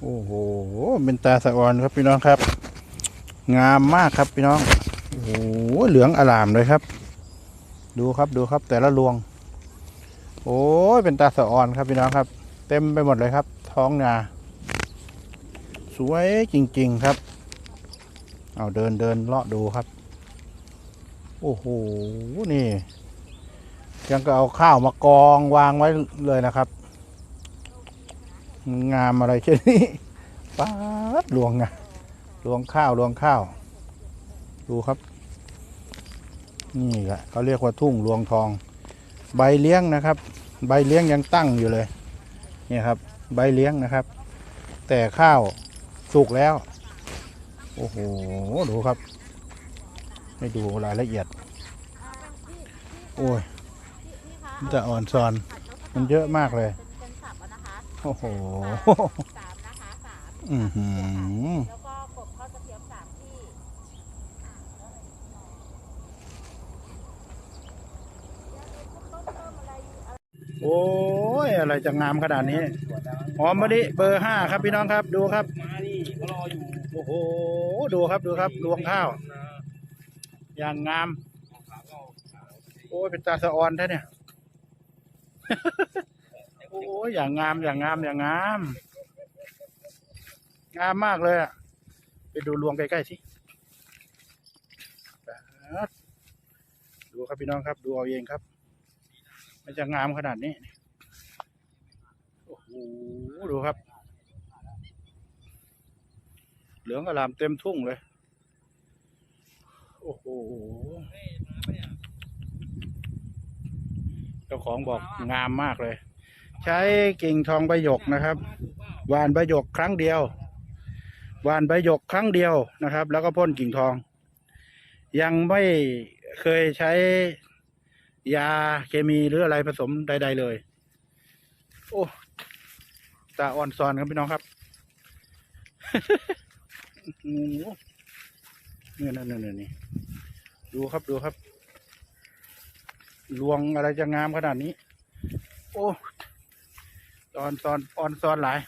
โอ้โหเป็นตาสะออนครับพี่น้องครับ งามมากครับพี่น้องโอ้โหเหลืองอลามเลยครับ ดูครับดูครับแต่ละรวง โอ้ยเป็นตาสะออนครับพี่น้องครับ เต็มไปหมดเลยครับ ท้องนา สวยจริง ๆครับ เอาเดินเดินเลาะดูครับ โอ้โหนี่ยังก็เอาข้าวมากองวางไว้เลยนะครับ งามอะไรเช่นนี้ป๊าดลวงไงลวงข้าวลวงข้าว ดูครับ นี่แหละเขาเรียกว่าทุ่งลวงทอง ใบเลี้ยงนะครับ ใบเลี้ยงยังตั้งอยู่เลยเนี่ยครับ ใบเลี้ยงนะครับ แต่ข้าวสุกแล้ว โอ้โหดูครับให้ดูรายละเอียด โอ้ยจะอ่อนซอน มันเยอะมากเลย โอ้โหสามนะคะสามอือหือแล้วก็กบทอดกระเทียมสามที่โอ้ยอะไรจะงามขนาดนี้หอมมะลิเบอร์ห้าครับพี่น้องครับดูครับมานี่เขารออยู่โอ้โหดูครับดูครับรวงข้าว อย่างงาม โอ้ยเป็นตาสะออนแท้เนี่ย โอ้ยอย่างงามอย่างงามอย่างงาม งามมากเลยอะไปดูรวงใกล้ๆสิดดูครับพี่น้องครับ ดูเอาเองครับ มันจะงามขนาดนี้ โอ้โห ดูครับ เหลืองอลามเต็มทุ่งเลย โอ้โหเจ้าของบอกงามมากเลย ใช้กิ่งทองใบหยกนะครับหวานใบหยกครั้งเดียวหวานใบหยกครั้งเดียวนะครับ แล้วก็พ่นกิ่งทอง ยังไม่เคยใช้ยาเคมีหรืออะไรผสมใด ๆ เลย โอ้ตาอ่อนซอนครับพี่น้องครับโอ้โหนี่นั่นนี่นี่ดูครับดูครับ ลวงอะไรจะงามขนาดนี้ โอ้ ตอนตอนออนตอนหลาย